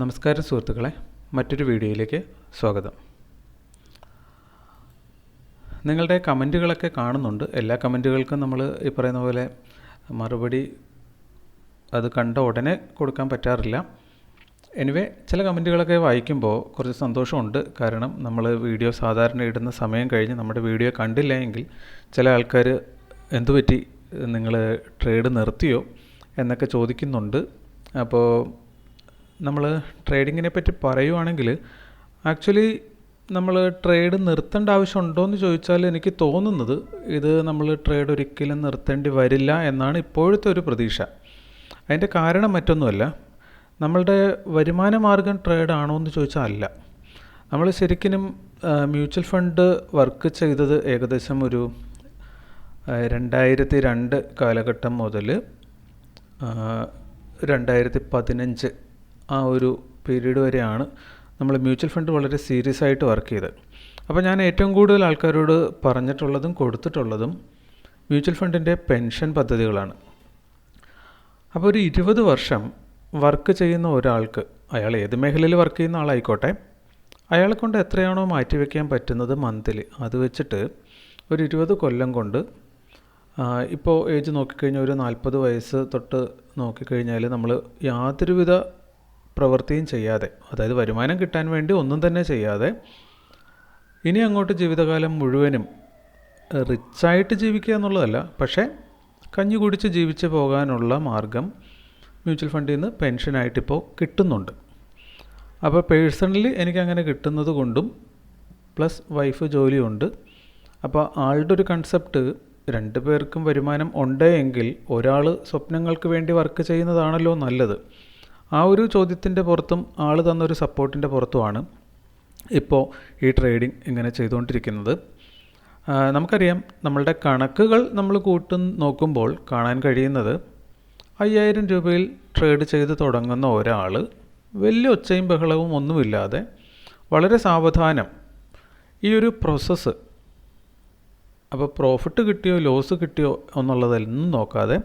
നമസ്കാരം സുഹൃത്തുക്കളെ മറ്റൊരു വീഡിയോയിലേക്ക് സ്വാഗതം. നിങ്ങളുടെ കമന്റുകളൊക്കെ കാണുന്നുണ്ട്. എല്ലാ കമന്റുകൾക്കും നമ്മൾ ഈ പറയുന്ന പോലെ മറുപടി അത് കണ്ട ഉടനെ കൊടുക്കാൻ പറ്റാറില്ല. എനിവേ ചില കമന്റുകളൊക്കെ വായിക്കുമ്പോൾ കുറച്ച് സന്തോഷമുണ്ട്. കാരണം നമ്മൾ വീഡിയോ സാധാരണ ഇടുന്ന സമയം കഴിഞ്ഞ് നമ്മുടെ വീഡിയോ കണ്ടില്ല എങ്കിൽ ചില ആൾക്കാർ എന്തുപറ്റി നിങ്ങൾ ട്രേഡ് നിർത്തിയോ എന്നൊക്കെ ചോദിക്കുന്നുണ്ട്. അപ്പോൾ നമ്മൾ ട്രേഡിങ്ങിനെ പറ്റി പറയുവാണെങ്കിൽ ആക്ച്വലി നമ്മൾ ട്രേഡ് നിർത്തേണ്ട ആവശ്യമുണ്ടോ എന്ന് ചോദിച്ചാൽ എനിക്ക് തോന്നുന്നത് ഇത് നമ്മൾ ട്രേഡ് ഒരിക്കലും നിർത്തേണ്ടി വരില്ല എന്നാണ് ഇപ്പോഴത്തെ ഒരു പ്രതീക്ഷ. അതിന്റെ കാരണം മറ്റൊന്നുമല്ല നമ്മളുടെ വരുമാന മാർഗം ട്രേഡ് ആണോ എന്ന് ചോദിച്ചാൽ അല്ല. നമ്മൾ ശരിക്കും മ്യൂച്വൽ ഫണ്ട് വർക്ക് ചെയ്തത് ഏകദേശം ഒരു രണ്ടായിരത്തി രണ്ട് കാലഘട്ടം മുതൽ രണ്ടായിരത്തി പതിനഞ്ച് ആ ഒരു പീരീഡ് വരെയാണ് നമ്മൾ മ്യൂച്വൽ ഫണ്ട് വളരെ സീരിയസ് ആയിട്ട് വർക്ക് ചെയ്തത്. അപ്പോൾ ഞാൻ ഏറ്റവും കൂടുതൽ ആൾക്കാരോട് പറഞ്ഞിട്ടുള്ളതും കൊടുത്തിട്ടുള്ളതും മ്യൂച്വൽ ഫണ്ടിന്റെ പെൻഷൻ പദ്ധതികളാണ്. അപ്പോൾ ഒരു ഇരുപത് വർഷം വർക്ക് ചെയ്യുന്ന ഒരാൾക്ക് അയാൾ ഏത് മേഖലയിൽ വർക്ക് ചെയ്യുന്ന ആളായിക്കോട്ടെ അയാളെ കൊണ്ട് എത്രയാണോ മാറ്റിവെക്കാൻ പറ്റുന്നത് മന്ത്ലി അത് വെച്ചിട്ട് ഒരു ഇരുപത് കൊല്ലം കൊണ്ട് ഇപ്പോൾ ഏജ് നോക്കിക്കഴിഞ്ഞാൽ ഒരു നാൽപ്പത് വയസ്സ് തൊട്ട് നോക്കിക്കഴിഞ്ഞാൽ നമ്മൾ യാതൊരുവിധ പ്രവൃത്തിയും ചെയ്യാതെ അതായത് വരുമാനം കിട്ടാൻ വേണ്ടി ഒന്നും തന്നെ ചെയ്യാതെ ഇനി അങ്ങോട്ട് ജീവിതകാലം മുഴുവനും റിച്ചായിട്ട് ജീവിക്കുക എന്നുള്ളതല്ല പക്ഷേ കഞ്ഞി കുടിച്ച് ജീവിച്ച് പോകാനുള്ള മാർഗം മ്യൂച്വൽ ഫണ്ടിൽ നിന്ന് പെൻഷനായിട്ടിപ്പോൾ കിട്ടുന്നുണ്ട്. അപ്പോൾ പേഴ്സണലി എനിക്കങ്ങനെ കിട്ടുന്നത് കൊണ്ടും പ്ലസ് വൈഫ് ജോലിയുണ്ട്. അപ്പോൾ ആളുടെ ഒരു കൺസെപ്റ്റ് രണ്ട് പേർക്കും വരുമാനം ഉണ്ടെങ്കിൽ ഒരാൾ സ്വപ്നങ്ങൾക്ക് വേണ്ടി വർക്ക് ചെയ്യുന്നതാണല്ലോ നല്ലത്. ആ ഒരു ചോദ്യത്തിന്റെ പുറത്തും ആൾ തന്നൊരു സപ്പോർട്ടിന്റെ പുറത്തുമാണ് ഇപ്പോൾ ഈ ട്രേഡിംഗ് ഇങ്ങനെ ചെയ്തുകൊണ്ടിരിക്കുന്നത്. നമുക്കറിയാം നമ്മളുടെ കണക്കുകൾ നമ്മൾ കൂട്ടും നോക്കുമ്പോൾ കാണാൻ കഴിയുന്നത് അയ്യായിരം രൂപയിൽ ട്രേഡ് ചെയ്ത് തുടങ്ങുന്ന ഒരാൾ വലിയ ഒച്ചയും ബഹളവും ഒന്നുമില്ലാതെ വളരെ സാവധാനം ഈ ഒരു പ്രോസസ്സ് അപ്പോൾ പ്രോഫിറ്റ് കിട്ടിയോ ലോസ് കിട്ടിയോ എന്നുള്ളതൊന്നും നോക്കാതെ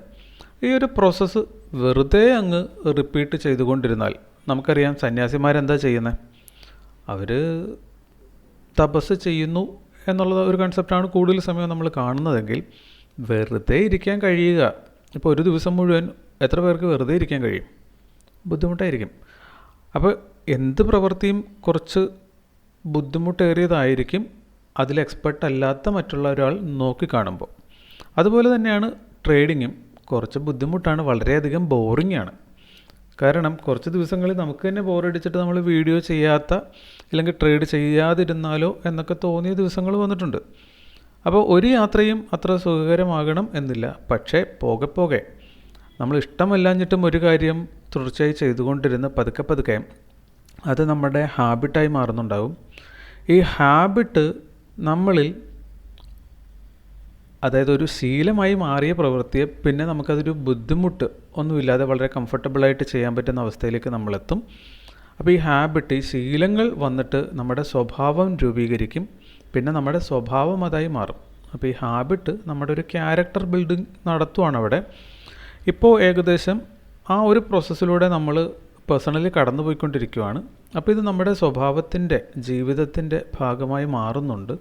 ഈ ഒരു പ്രോസസ്സ് വെറുതെ അങ്ങ് റിപ്പീറ്റ് ചെയ്തുകൊണ്ടിരുന്നാൽ നമുക്കറിയാം സന്യാസിമാരെന്താ ചെയ്യുന്നത് അവർ തപസ് ചെയ്യുന്നു എന്നുള്ള ഒരു കൺസെപ്റ്റാണ് കൂടുതൽ സമയം നമ്മൾ കാണുന്നതെങ്കിൽ വെറുതെ ഇരിക്കാൻ കഴിയുക. ഇപ്പോൾ ഒരു ദിവസം മുഴുവൻ എത്ര പേർക്ക് വെറുതെ ഇരിക്കാൻ കഴിയും? ബുദ്ധിമുട്ടായിരിക്കും. അപ്പോൾ എന്ത് പ്രവൃത്തിയും കുറച്ച് ബുദ്ധിമുട്ടേറിയതായിരിക്കും അതിൽ എക്സ്പെർട്ട് അല്ലാത്ത മറ്റുള്ള ഒരാൾ നോക്കി കാണുമ്പോൾ. അതുപോലെ തന്നെയാണ് ട്രേഡിങ്ങും കുറച്ച് ബുദ്ധിമുട്ടാണ്. വളരെയധികം ബോറിംഗ് ആണ്. കാരണം കുറച്ച് ദിവസങ്ങളിൽ നമുക്ക് തന്നെ ബോറടിച്ചിട്ട് നമ്മൾ വീഡിയോ ചെയ്യാത്ത അല്ലെങ്കിൽ ട്രേഡ് ചെയ്യാതിരുന്നാലോ എന്നൊക്കെ തോന്നിയ ദിവസങ്ങൾ വന്നിട്ടുണ്ട്. അപ്പോൾ ഒരു യാത്രയും അത്ര സുഖകരമാകണം എന്നില്ല. പക്ഷേ പോകെ പോകെ. നമ്മൾ ഇഷ്ടമല്ലാഞ്ഞിട്ടും ഒരു കാര്യം തുടർച്ചയായി ചെയ്തുകൊണ്ടിരുന്ന് പതുക്കെ പതുക്കെ അത് നമ്മുടെ ഹാബിറ്റായി മാറുന്നുണ്ടാവും. ഈ ഹാബിറ്റ് നമ്മളിൽ അതായത് ഒരു ശീലമായി മാറിയ പ്രവൃത്തിയെ പിന്നെ നമുക്കതൊരു ബുദ്ധിമുട്ട് ഒന്നുമില്ലാതെ വളരെ കംഫർട്ടബിളായിട്ട് ചെയ്യാൻ പറ്റുന്ന അവസ്ഥയിലേക്ക് നമ്മളെത്തും. അപ്പോൾ ഈ ഹാബിറ്റ് ഈ ശീലങ്ങൾ വന്നിട്ട് നമ്മുടെ സ്വഭാവം രൂപീകരിക്കും പിന്നെ നമ്മുടെ സ്വഭാവം അതായി മാറും. അപ്പോൾ ഈ ഹാബിറ്റ് നമ്മുടെ ഒരു ക്യാരക്ടർ ബിൽഡിംഗ് നടത്തുവാണ് അവിടെ. ഇപ്പോൾ ഏകദേശം ആ ഒരു പ്രോസസ്സിലൂടെ നമ്മൾ പേഴ്സണലി കടന്നു പോയിക്കൊണ്ടിരിക്കുകയാണ് അപ്പോൾ ഇത് നമ്മുടെ സ്വഭാവത്തിന്റെ ജീവിതത്തിന്റെ ഭാഗമായി മാറുന്നുണ്ട്.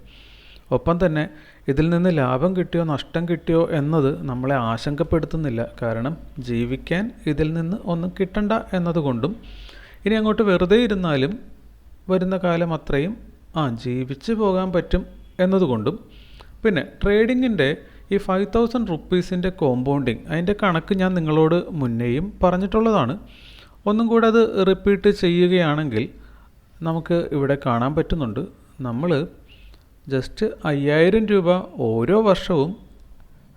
ഒപ്പം തന്നെ ഇതിൽ നിന്ന് ലാഭം കിട്ടിയോ നഷ്ടം കിട്ടിയോ എന്നത് നമ്മളെ ആശങ്കപ്പെടുത്തുന്നില്ല. കാരണം ജീവിക്കാൻ ഇതിൽ നിന്ന് ഒന്നും കിട്ടണ്ട എന്നതുകൊണ്ടും ഇനി അങ്ങോട്ട് വെറുതെ ഇരുന്നാലും വരുന്ന കാലം അത്രയും ആ ജീവിച്ച് പോകാൻ പറ്റും എന്നതുകൊണ്ടും. പിന്നെ ട്രേഡിങ്ങിന്റെ ഈ ഫൈവ് തൗസൻഡ് റുപ്പീസിന്റെ കോമ്പൗണ്ടിങ് അതിന്റെ കണക്ക് ഞാൻ നിങ്ങളോട് മുന്നേയും പറഞ്ഞിട്ടുള്ളതാണ്. ഒന്നും കൂടെ അത് റിപ്പീറ്റ് ചെയ്യുകയാണെങ്കിൽ നമുക്ക് ഇവിടെ കാണാൻ പറ്റുന്നുണ്ട്. നമ്മൾ ജസ്റ്റ് അയ്യായിരം രൂപ ഓരോ വർഷവും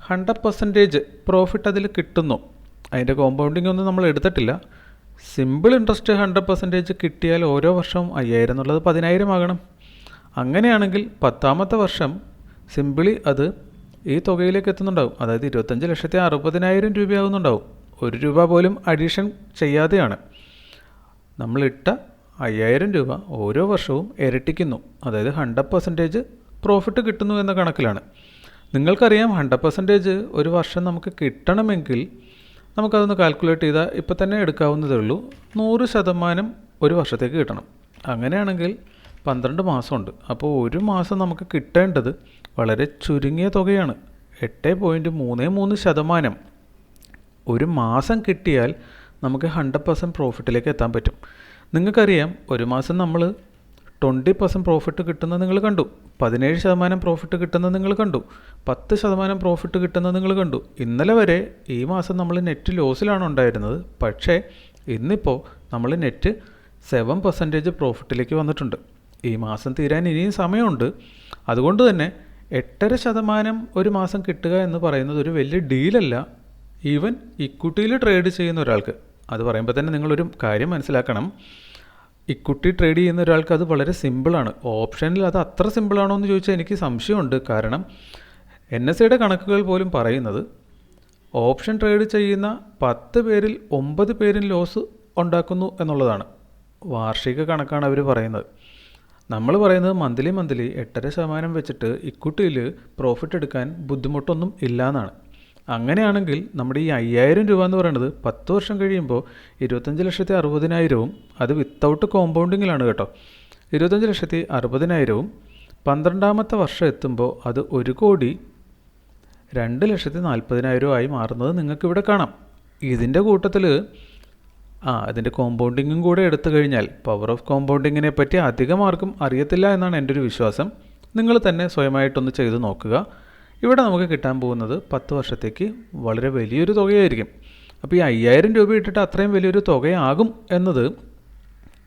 ഹൺഡ്രഡ് പെർസെന്റേജ് പ്രോഫിറ്റ് അതിൽ കിട്ടുന്നു. അതിന്റെ കോമ്പൗണ്ടിങ് ഒന്നും നമ്മൾ എടുത്തിട്ടില്ല. സിമ്പിൾ ഇൻട്രസ്റ്റ് ഹൺഡ്രഡ് പെർസെന്റേജ് കിട്ടിയാൽ ഓരോ വർഷവും അയ്യായിരം എന്നുള്ളത് പതിനായിരം ആകണം. അങ്ങനെയാണെങ്കിൽ പത്താമത്തെ വർഷം സിമ്പിളി അത് ഈ തുകയിലേക്ക് എത്തുന്നുണ്ടാവും. അതായത് ഇരുപത്തഞ്ച് ലക്ഷത്തി അറുപതിനായിരം രൂപയാകുന്നുണ്ടാവും ഒരു രൂപ പോലും അഡീഷൻ ചെയ്യാതെയാണ്. നമ്മളിട്ട അയ്യായിരം രൂപ ഓരോ വർഷവും ഇരട്ടിക്കുന്നു. അതായത് ഹൺഡ്രഡ് പെർസെന്റേജ് പ്രോഫിറ്റ് കിട്ടുന്നു എന്ന കണക്കിലാണ്. നിങ്ങൾക്കറിയാം ഹൺഡ്രഡ് പെർസെന്റേജ് ഒരു വർഷം നമുക്ക് കിട്ടണമെങ്കിൽ നമുക്കതൊന്ന് കാൽക്കുലേറ്റ് ചെയ്താൽ ഇപ്പം തന്നെ എടുക്കാവുന്നതേ ഉള്ളൂ. നൂറ് ശതമാനം ഒരു വർഷത്തേക്ക് കിട്ടണം. അങ്ങനെയാണെങ്കിൽ പന്ത്രണ്ട് മാസമുണ്ട്. അപ്പോൾ ഒരു മാസം നമുക്ക് കിട്ടേണ്ടത് വളരെ ചുരുങ്ങിയ തുകയാണ്. എട്ട് പോയിന്റ് മൂന്ന് മൂന്ന് ശതമാനം. ഒരു മാസം കിട്ടിയാൽ നമുക്ക് ഹൺഡ്രഡ് പെർസെന്റ് പ്രോഫിറ്റിലേക്ക് എത്താൻ പറ്റും. നിങ്ങൾക്കറിയാം ഒരു മാസം നമ്മൾ ട്വന്റി പെർസെന്റ് പ്രോഫിറ്റ് കിട്ടുന്നത് നിങ്ങൾ കണ്ടു. പതിനേഴ് ശതമാനം പ്രോഫിറ്റ് കിട്ടുന്നത് നിങ്ങൾ കണ്ടു. പത്ത് ശതമാനം പ്രോഫിറ്റ് കിട്ടുന്നത് നിങ്ങൾ കണ്ടു. ഇന്നലെ വരെ ഈ മാസം നമ്മൾ നെറ്റ് ലോസിലാണ് ഉണ്ടായിരുന്നത്. പക്ഷേ ഇന്നിപ്പോൾ നമ്മൾ നെറ്റ് സെവൻ പെർസെന്റേജ് പ്രോഫിറ്റിലേക്ക് വന്നിട്ടുണ്ട്. ഈ മാസം തീരാൻ ഇനിയും സമയമുണ്ട്. അതുകൊണ്ട് തന്നെ എട്ടര ശതമാനം ഒരു മാസം കിട്ടുക എന്ന് പറയുന്നത് ഒരു വലിയ ഡീലല്ല ഈവൻ ഇക്വിറ്റിയിൽ ട്രേഡ് ചെയ്യുന്ന ഒരാൾക്ക്. അത് പറയുമ്പോൾ തന്നെ നിങ്ങളൊരു കാര്യം മനസ്സിലാക്കണം. ഇക്വിറ്റി ട്രേഡ് ചെയ്യുന്ന ഒരാൾക്ക് അത് വളരെ സിമ്പിളാണ് ഓപ്ഷനിൽ അത് അത്ര സിമ്പിളാണോ എന്ന് ചോദിച്ചാൽ എനിക്ക് സംശയമുണ്ട്. കാരണം എൻ എസ് സിയുടെ കണക്കുകൾ പോലും പറയുന്നത് ഓപ്ഷൻ ട്രേഡ് ചെയ്യുന്ന പത്ത് പേരിൽ ഒമ്പത് പേരിൽ ലോസ് ഉണ്ടാക്കുന്നു എന്നുള്ളതാണ്. വാർഷിക കണക്കാണ് അവർ പറയുന്നത്. നമ്മൾ പറയുന്നത് മന്ത്ലി മന്ത്ലി എട്ടര ശതമാനം വെച്ചിട്ട് ഇക്വിറ്റിയിൽ പ്രോഫിറ്റ് എടുക്കാൻ ബുദ്ധിമുട്ടൊന്നും ഇല്ല എന്നാണ് അങ്ങനെയാണെങ്കിൽ നമ്മുടെ ഈ അയ്യായിരം രൂപ എന്ന് പറയുന്നത് പത്ത് വർഷം കഴിയുമ്പോൾ ഇരുപത്തഞ്ച് ലക്ഷത്തി അറുപതിനായിരവും അത് വിത്തൗട്ട് കോമ്പൗണ്ടിങ്ങിലാണ് കേട്ടോ. ഇരുപത്തഞ്ച് ലക്ഷത്തി അറുപതിനായിരവും പന്ത്രണ്ടാമത്തെ വർഷം എത്തുമ്പോൾ അത് ഒരു കോടി രണ്ട് ലക്ഷത്തി നാൽപ്പതിനായിരവും ആയി മാറുന്നത് നിങ്ങൾക്കിവിടെ കാണാം. ഇതിന്റെ കൂട്ടത്തിൽ ആ അതിന്റെ കോമ്പൗണ്ടിങ്ങും കൂടെ എടുത്തു കഴിഞ്ഞാൽ പവർ ഓഫ് കോമ്പൗണ്ടിങ്ങിനെ പറ്റി അധികം ആർക്കും അറിയത്തില്ല എന്നാണ് എന്റെ ഒരു വിശ്വാസം. നിങ്ങൾ തന്നെ സ്വയമായിട്ടൊന്ന് ചെയ്ത് നോക്കുക. ഇവിടെ നമുക്ക് കിട്ടാൻ പോകുന്നത് പത്ത് വർഷത്തേക്ക് വളരെ വലിയൊരു തുകയായിരിക്കും. അപ്പോൾ ഈ അയ്യായിരം രൂപ ഇട്ടിട്ട് അത്രയും വലിയൊരു തുകയാകും എന്നത്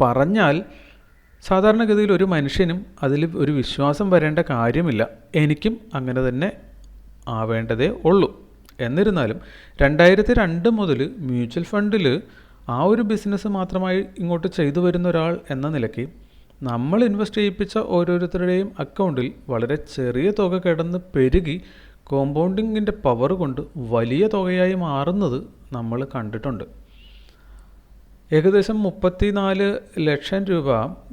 പറഞ്ഞാൽ സാധാരണഗതിയിൽ ഒരു മനുഷ്യനും അതിൽ ഒരു വിശ്വാസം വരേണ്ട കാര്യമില്ല. എനിക്കും അങ്ങനെ തന്നെ ആവേണ്ടതേ ഉള്ളൂ. എന്നിരുന്നാലും രണ്ടായിരത്തി രണ്ട് മുതൽ മ്യൂച്വൽ ഫണ്ടിൽ ആ ഒരു ബിസിനസ് മാത്രമായി ഇങ്ങോട്ട് ചെയ്തു വരുന്ന ഒരാൾ എന്ന നിലയ്ക്ക് നമ്മൾ ഇൻവെസ്റ്റ് ചെയ്യിപ്പിച്ച ഓരോരുത്തരുടെയും അക്കൗണ്ടിൽ വളരെ ചെറിയ തുക കിടന്ന് പെരുകി കോമ്പൗണ്ടിങ്ങിന്റെ പവർ കൊണ്ട് വലിയ തുകയായി മാറുന്നത് നമ്മൾ കണ്ടിട്ടുണ്ട്. ഏകദേശം മുപ്പത്തിനാല് ലക്ഷം രൂപ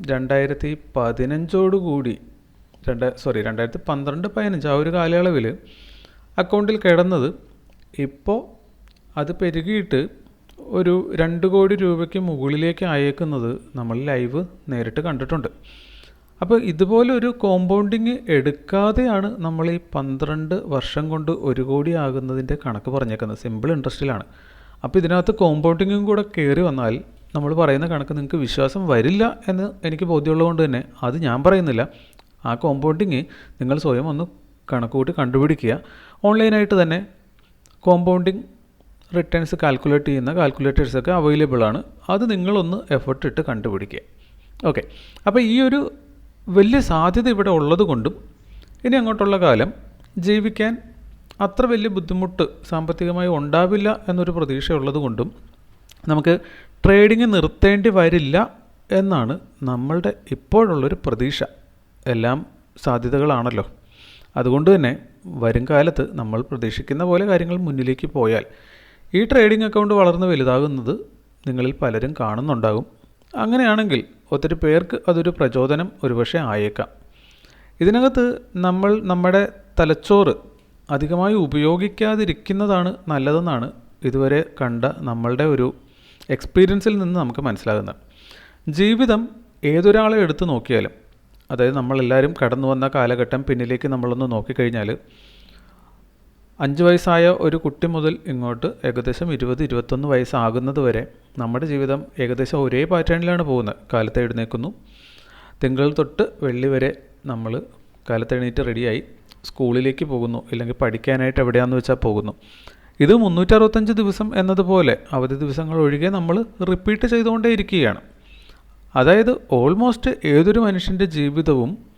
രണ്ടായിരത്തി പതിനഞ്ചോടുകൂടി രണ്ട് സോറി രണ്ടായിരത്തി പന്ത്രണ്ട് പതിനഞ്ച് ആ ഒരു കാലയളവിൽ അക്കൗണ്ടിൽ കിടന്നത് ഇപ്പോൾ അത് പെരുകിയിട്ട് ഒരു രണ്ട് കോടി രൂപയ്ക്ക് മുകളിലേക്ക് അയക്കുന്നത് നമ്മൾ ലൈവ് നേരിട്ട് കണ്ടിട്ടുണ്ട്. അപ്പോൾ ഇതുപോലെ ഒരു കോമ്പൗണ്ടിങ് എടുക്കാതെയാണ് നമ്മൾ ഈ പന്ത്രണ്ട് വർഷം കൊണ്ട് ഒരു കോടി ആകുന്നതിന്റെ കണക്ക് പറഞ്ഞേക്കുന്നത്. സിമ്പിൾ ഇൻട്രസ്റ്റിലാണ് അപ്പോൾ ഇതിനകത്ത് കോമ്പൗണ്ടിങ്ങും കൂടെ കയറി വന്നാൽ നമ്മൾ പറയുന്ന കണക്ക് നിങ്ങൾക്ക് വിശ്വാസം വരില്ല എന്ന് എനിക്ക് ബോധ്യമുള്ളതുകൊണ്ട് തന്നെ അത് ഞാൻ പറയുന്നില്ല. ആ കോമ്പൗണ്ടിങ് നിങ്ങൾ സ്വയം ഒന്ന് കണക്ക് കൂട്ടി കണ്ടുപിടിക്കുക. ഓൺലൈനായിട്ട് തന്നെ കോമ്പൗണ്ടിങ് റിട്ടേൺസ് കാൽക്കുലേറ്റ് ചെയ്യുന്ന കാൽക്കുലേറ്റേഴ്സൊക്കെ അവൈലബിൾ ആണ്. അത് നിങ്ങളൊന്ന് എഫർട്ട് ഇട്ട് കണ്ടുപിടിക്കുക. ഓക്കെ അപ്പോൾ ഈ ഒരു വലിയ സാധ്യത ഇവിടെ ഉള്ളതുകൊണ്ടും ഇനി അങ്ങോട്ടുള്ള കാലം ജീവിക്കാൻ അത്ര വലിയ ബുദ്ധിമുട്ട് സാമ്പത്തികമായി ഉണ്ടാവില്ല എന്നൊരു പ്രതീക്ഷ ഉള്ളതുകൊണ്ടും നമുക്ക് ട്രേഡിങ് നിർത്തേണ്ടി വരില്ല എന്നാണ് നമ്മളുടെ ഇപ്പോഴുള്ളൊരു പ്രതീക്ഷ. എല്ലാം സാധ്യതകളാണല്ലോ. അതുകൊണ്ട് തന്നെ വരും കാലത്ത് നമ്മൾ പ്രതീക്ഷിക്കുന്ന പോലെ കാര്യങ്ങൾ മുന്നിലേക്ക് പോയാൽ ഈ ട്രേഡിംഗ് അക്കൗണ്ട് വളർന്ന് വലുതാകുന്നത് നിങ്ങളിൽ പലരും കാണുന്നുണ്ടാകും. അങ്ങനെയാണെങ്കിൽ ഒത്തിരി പേർക്ക് അതൊരു പ്രചോദനം ഒരുപക്ഷെ ആയേക്കാം. ഇതിനകത്ത് നമ്മൾ നമ്മുടെ തലച്ചോറ് അധികമായി ഉപയോഗിക്കാതിരിക്കുന്നതാണ് നല്ലതെന്നാണ് ഇതുവരെ കണ്ട നമ്മളുടെ ഒരു എക്സ്പീരിയൻസിൽ നിന്ന് നമുക്ക് മനസ്സിലാകുന്നത്. ജീവിതം ഏതൊരാളെ എടുത്തു നോക്കിയാലും അതായത് നമ്മളെല്ലാവരും കടന്നു വന്ന കാലഘട്ടം പിന്നിലേക്ക് നമ്മളൊന്ന് നോക്കിക്കഴിഞ്ഞാൽ അഞ്ച് വയസ്സായ ഒരു കുട്ടി മുതൽ ഇങ്ങോട്ട് ഏകദേശം ഇരുപത് ഇരുപത്തൊന്ന് വയസ്സാകുന്നത് വരെ നമ്മുടെ ജീവിതം ഏകദേശം ഒരേ പാറ്റേണിലാണ് പോകുന്നത്. കാലത്ത് എഴുന്നേൽക്കുന്നു. തിങ്കൾ തൊട്ട് വെള്ളി വരെ നമ്മൾ കാലത്ത് എഴുന്നേറ്റ് റെഡിയായി സ്കൂളിലേക്ക് പോകുന്നു. ഇല്ലെങ്കിൽ പഠിക്കാനായിട്ട് എവിടെയാണെന്ന് വെച്ചാൽ പോകുന്നു. ഇത് മുന്നൂറ്ററുപത്തഞ്ച് ദിവസം എന്നതുപോലെ അവധി ദിവസങ്ങൾ ഒഴികെ നമ്മൾ റിപ്പീറ്റ് ചെയ്തുകൊണ്ടേ ഇരിക്കുകയാണ് അതായത് ഓൾമോസ്റ്റ് ഏതൊരു മനുഷ്യന്റെ ജീവിതവും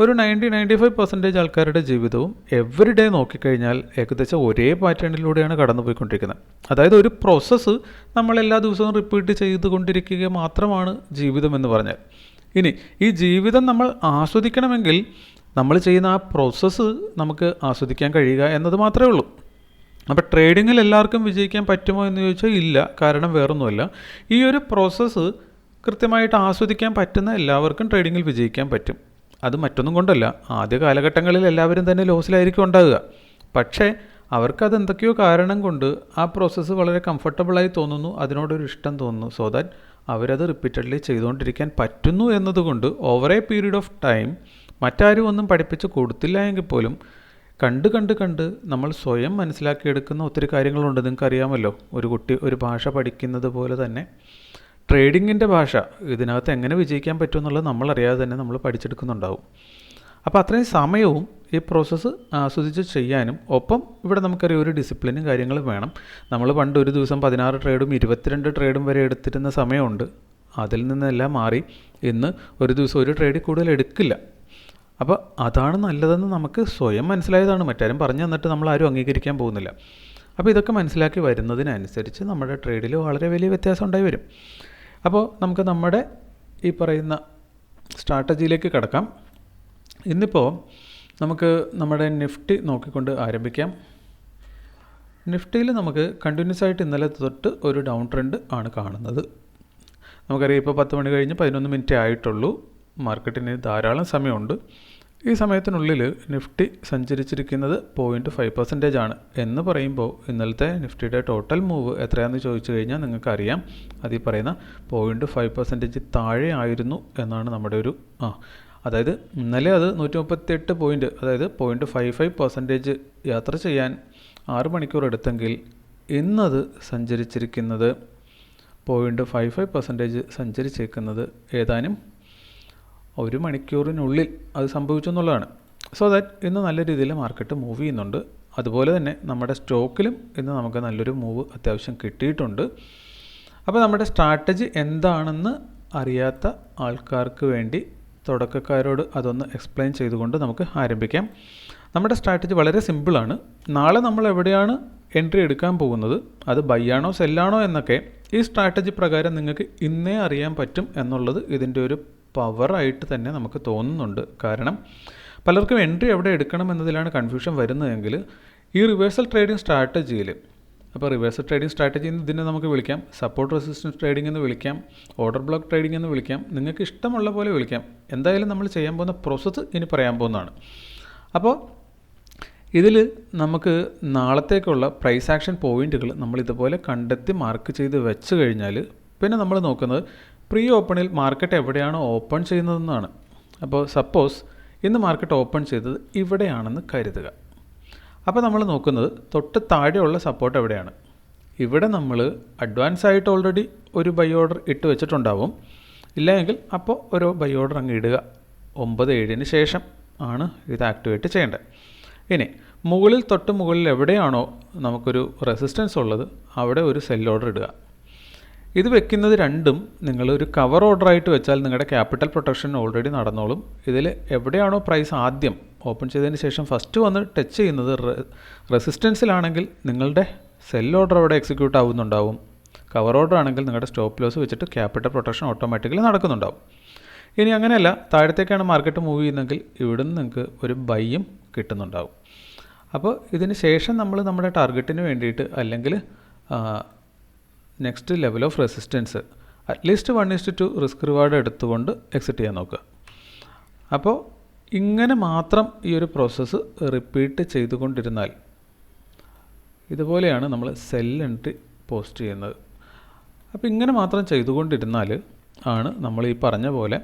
ഒരു നയന്റി നയന്റി ഫൈവ് പെർസെന്റേജ് ആൾക്കാരുടെ ജീവിതവും എവറി ഡേ നോക്കിക്കഴിഞ്ഞാൽ ഏകദേശം ഒരേ പാറ്റേണിലൂടെയാണ് കടന്നുപോയിക്കൊണ്ടിരിക്കുന്നത്. അതായത് ഒരു പ്രോസസ്സ് നമ്മൾ എല്ലാ ദിവസവും റിപ്പീറ്റ് ചെയ്തുകൊണ്ടിരിക്കുക മാത്രമാണ് ജീവിതം എന്ന് പറഞ്ഞാൽ. ഇനി ഈ ജീവിതം നമ്മൾ ആസ്വദിക്കണമെങ്കിൽ നമ്മൾ ചെയ്യുന്ന ആ പ്രോസസ്സ് നമുക്ക് ആസ്വദിക്കാൻ കഴിയുക എന്നത് മാത്രമേ ഉള്ളൂ. അപ്പോൾ ട്രേഡിങ്ങിൽ എല്ലാവർക്കും വിജയിക്കാൻ പറ്റുമോ എന്ന് ചോദിച്ചാൽ ഇല്ല. കാരണം വേറൊന്നുമല്ല. ഈ ഒരു പ്രോസസ്സ് കൃത്യമായിട്ട് ആസ്വദിക്കാൻ പറ്റുന്ന എല്ലാവർക്കും ട്രേഡിങ്ങിൽ വിജയിക്കാൻ പറ്റും. അത് മറ്റൊന്നും കൊണ്ടല്ല. ആദ്യ കാലഘട്ടങ്ങളിൽ എല്ലാവരും തന്നെ ലോസിലായിരിക്കും ഉണ്ടാകുക പക്ഷേ അവർക്കത് എന്തൊക്കെയോ കാരണം കൊണ്ട് ആ പ്രോസസ്സ് വളരെ കംഫർട്ടബിളായി തോന്നുന്നു. അതിനോടൊരു ഇഷ്ടം തോന്നുന്നു. സോ ദാറ്റ് അവരത് റിപ്പീറ്റഡ്ലി ചെയ്തുകൊണ്ടിരിക്കാൻ പറ്റുന്നു എന്നതുകൊണ്ട് over a period of time മറ്റാരും ഒന്നും പഠിപ്പിച്ച് കൊടുത്തില്ല എങ്കിൽ പോലും കണ്ട് കണ്ട് കണ്ട് നമ്മൾ സ്വയം മനസ്സിലാക്കിയെടുക്കുന്ന ഒത്തിരി കാര്യങ്ങളുണ്ട്. നിങ്ങൾക്കറിയാമല്ലോ. ഒരു കുട്ടി ഒരു ഭാഷ പഠിക്കുന്നത് പോലെ തന്നെ. ട്രേഡിങ്ങിന്റെ ഭാഷ ഇതിനകത്ത് എങ്ങനെ വിജയിക്കാൻ പറ്റുമെന്നുള്ളത് നമ്മളറിയാതെ തന്നെ നമ്മൾ പഠിച്ചെടുക്കുന്നുണ്ടാവും. അപ്പോൾ അത്രയും സമയവും ഈ പ്രോസസ്സ് ആസ്വദിച്ച് ചെയ്യാനും ഒപ്പം ഇവിടെ നമുക്കറിയാം ഒരു ഡിസിപ്ലിനും കാര്യങ്ങളും വേണം. നമ്മൾ പണ്ട് ഒരു ദിവസം പതിനാറ് ട്രേഡും ഇരുപത്തിരണ്ട് ട്രേഡും വരെ എടുത്തിരുന്ന സമയമുണ്ട്. അതിൽ നിന്നെല്ലാം മാറി ഇന്ന് ഒരു ദിവസം ഒരു ട്രേഡിൽ കൂടുതൽ എടുക്കില്ല. അപ്പോൾ അതാണ് നല്ലതെന്ന് നമുക്ക് സ്വയം മനസ്സിലായതാണ്. മറ്റാരും പറഞ്ഞു തന്നിട്ട് നമ്മൾ ആരും അംഗീകരിക്കാൻ പോകുന്നില്ല. അപ്പോൾ ഇതൊക്കെ മനസ്സിലാക്കി വരുന്നതിനനുസരിച്ച് നമ്മുടെ ട്രേഡിൽ വളരെ വലിയ വ്യത്യാസം ഉണ്ടായി വരും. അപ്പോൾ നമുക്ക് നമ്മുടെ ഈ പറയുന്ന സ്ട്രാറ്റജിയിലേക്ക് കിടക്കാം. ഇന്നിപ്പോൾ നമുക്ക് നമ്മുടെ നിഫ്റ്റി നോക്കിക്കൊണ്ട് ആരംഭിക്കാം. നിഫ്റ്റിയിൽ നമുക്ക് കണ്ടിന്യൂസ് ആയിട്ട് ഇന്നലെ തൊട്ട് ഒരു ഡൗൺ ട്രെൻഡ് ആണ് കാണുന്നത്. നമുക്കറിയാം ഇപ്പോൾ പത്ത് മണി കഴിഞ്ഞ് പതിനൊന്ന് മിനിറ്റ് ആയിട്ടുള്ളൂ. മാർക്കറ്റിന് ധാരാളം സമയമുണ്ട്. ഈ സമയത്തിനുള്ളിൽ നിഫ്റ്റി സഞ്ചരിച്ചിരിക്കുന്നത് പോയിന്റ് ഫൈവ് പെർസെന്റേജ് ആണ്. എന്ന് പറയുമ്പോൾ ഇന്നലത്തെ നിഫ്റ്റിയുടെ ടോട്ടൽ മൂവ് എത്രയാണെന്ന് ചോദിച്ചു കഴിഞ്ഞാൽ നിങ്ങൾക്കറിയാം. അത് പറയുന്ന പോയിന്റ് ഫൈവ് പെർസെന്റേജ് താഴെ ആയിരുന്നു എന്നാണ് നമ്മുടെ ഒരു ആ അതായത് ഇന്നലെ അത് നൂറ്റി മുപ്പത്തിയെട്ട് പോയിന്റ് അതായത് പോയിന്റ് ഫൈവ് ഫൈവ് പെർസെന്റേജ് യാത്ര ചെയ്യാൻ ആറ് മണിക്കൂർ എടുത്തെങ്കിൽ ഇന്നത് സഞ്ചരിച്ചിരിക്കുന്നത് പോയിന്റ് ഫൈവ് ഫൈവ് പെർസെന്റേജ് സഞ്ചരിച്ചേക്കുന്നത് ഏതാനും ഒരു മണിക്കൂറിനുള്ളിൽ അത് സംഭവിച്ചു എന്നുള്ളതാണ്. സോ ദാറ്റ് ഇന്ന് നല്ല രീതിയിൽ മാർക്കറ്റ് മൂവ് ചെയ്യുന്നുണ്ട്. അതുപോലെ തന്നെ നമ്മുടെ സ്റ്റോക്കിലും ഇന്ന് നമുക്ക് നല്ലൊരു മൂവ് അത്യാവശ്യം കിട്ടിയിട്ടുണ്ട്. അപ്പോൾ നമ്മുടെ സ്ട്രാറ്റജി എന്താണെന്ന് അറിയാത്ത ആൾക്കാർക്ക് വേണ്ടി തുടക്കക്കാരോട് അതൊന്ന് എക്സ്പ്ലെയിൻ ചെയ്തുകൊണ്ട് നമുക്ക് ആരംഭിക്കാം. നമ്മുടെ സ്ട്രാറ്റജി വളരെ സിമ്പിളാണ് നാളെ നമ്മൾ എവിടെയാണ് എൻട്രി എടുക്കാൻ പോകുന്നത്? അത് ബൈ ആണോ സെല്ലാണോ എന്നൊക്കെ ഈ സ്ട്രാറ്റജി പ്രകാരം നിങ്ങൾക്ക് ഇന്നേ അറിയാൻ പറ്റും എന്നുള്ളത് ഇതിന്റെ ഒരു പവറായിട്ട് തന്നെ നമുക്ക് തോന്നുന്നുണ്ട്. കാരണം പലർക്കും എൻട്രി എവിടെ എടുക്കണം എന്നതിലാണ് കൺഫ്യൂഷൻ വരുന്നതെങ്കിൽ ഈ റിവേഴ്സൽ ട്രേഡിംഗ് സ്ട്രാറ്റജിയിൽ അപ്പോൾ റിവേഴ്സൽ ട്രേഡിംഗ് സ്ട്രാറ്റജി എന്ന് ഇതിനെ നമുക്ക് വിളിക്കാം. സപ്പോർട്ട് റെസിസ്റ്റൻസ് ട്രേഡിംഗ് എന്ന് വിളിക്കാം. ഓർഡർ ബ്ലോക്ക് ട്രേഡിംഗ് എന്ന് വിളിക്കാം. നിങ്ങൾക്ക് ഇഷ്ടമുള്ള പോലെ വിളിക്കാം. എന്തായാലും നമ്മൾ ചെയ്യാൻ പോകുന്ന പ്രോസസ്സ് ഇനി പറയാൻ പോകുന്നതാണ്. അപ്പോൾ ഇതിൽ നമുക്ക് നാളത്തേക്കുള്ള പ്രൈസ് ആക്ഷൻ പോയിന്റുകൾ നമ്മൾ ഇതുപോലെ കണ്ടെത്തി മാർക്ക് ചെയ്ത് വെച്ച് കഴിഞ്ഞാൽ പിന്നെ നമ്മൾ നോക്കുന്നത് പ്രീ ഓപ്പണിൽ മാർക്കറ്റ് എവിടെയാണ് ഓപ്പൺ ചെയ്യുന്നതെന്നാണ്. അപ്പോൾ സപ്പോസ് ഇന്ന് മാർക്കറ്റ് ഓപ്പൺ ചെയ്തത് ഇവിടെയാണെന്ന് കരുതുക. അപ്പോൾ നമ്മൾ നോക്കുന്നത് തൊട്ട് താഴെയുള്ള സപ്പോർട്ട് എവിടെയാണ്? ഇവിടെ നമ്മൾ അഡ്വാൻസ് ആയിട്ട് ഓൾറെഡി ഒരു ബൈ ഓർഡർ ഇട്ട് വെച്ചിട്ടുണ്ടാവും. ഇല്ലെങ്കിൽ അപ്പോൾ ഒരു ബൈ ഓർഡർ അങ്ങ് ഇടുക. ഒമ്പത് ഏഴിന് ശേഷം ആണ് ഇത് ആക്ടിവേറ്റ് ചെയ്യേണ്ടത്. ഇനി മുകളിൽ തൊട്ട് മുകളിൽ എവിടെയാണോ നമുക്കൊരു റെസിസ്റ്റൻസ് ഉള്ളത് അവിടെ ഒരു സെൽ ഓർഡർ ഇടുക. ഇത് വെക്കുന്നത് രണ്ടും നിങ്ങൾ ഒരു കവർ ഓർഡർ ആയിട്ട് വെച്ചാൽ നിങ്ങളുടെ ക്യാപിറ്റൽ പ്രൊട്ടക്ഷൻ ഓൾറെഡി നടന്നോളും. ഇതിൽ എവിടെയാണോ പ്രൈസ് ആദ്യം ഓപ്പൺ ചെയ്തതിന് ശേഷം ഫസ്റ്റ് വന്ന് ടച്ച് ചെയ്യുന്നത് റെസിസ്റ്റൻസിലാണെങ്കിൽ നിങ്ങളുടെ സെൽ ഓർഡർ അവിടെ എക്സിക്യൂട്ട് ആവുന്നുണ്ടാവും. കവർ ഓർഡർ ആണെങ്കിൽ നിങ്ങളുടെ സ്റ്റോപ്പ് ലോസ് വെച്ചിട്ട് ക്യാപിറ്റൽ പ്രൊട്ടക്ഷൻ ഓട്ടോമാറ്റിക്കലി നടക്കുന്നുണ്ടാവും. ഇനി അങ്ങനെയല്ല താഴത്തേക്കാണ് മാർക്കറ്റ് മൂവ് ചെയ്യുന്നതെങ്കിൽ ഇവിടുന്ന് നിങ്ങൾക്ക് ഒരു ബൈയും കിട്ടുന്നുണ്ടാവും. അപ്പോൾ ഇതിന് ശേഷം നമ്മൾ നമ്മുടെ ടാർഗറ്റിന് വേണ്ടിയിട്ട് അല്ലെങ്കിൽ next level of resistance at least one is to risk reward എടുത്തുകൊണ്ട് എക്സിറ്റ് ചെയ്യാൻ നോക്കുക. അപ്പോൾ ഇങ്ങനെ മാത്രം ഈ ഒരു പ്രോസസ്സ് റിപ്പീറ്റ് ചെയ്തുകൊണ്ടിരുന്നാൽ ഇതുപോലെയാണ് നമ്മൾ സെൽ എൻട്രി പോസ്റ്റ് ചെയ്യുന്നത്. അപ്പോൾ ഇങ്ങനെ മാത്രം ചെയ്തുകൊണ്ടിരുന്നാൽ ആണ് നമ്മൾ ഈ പറഞ്ഞ പോലെ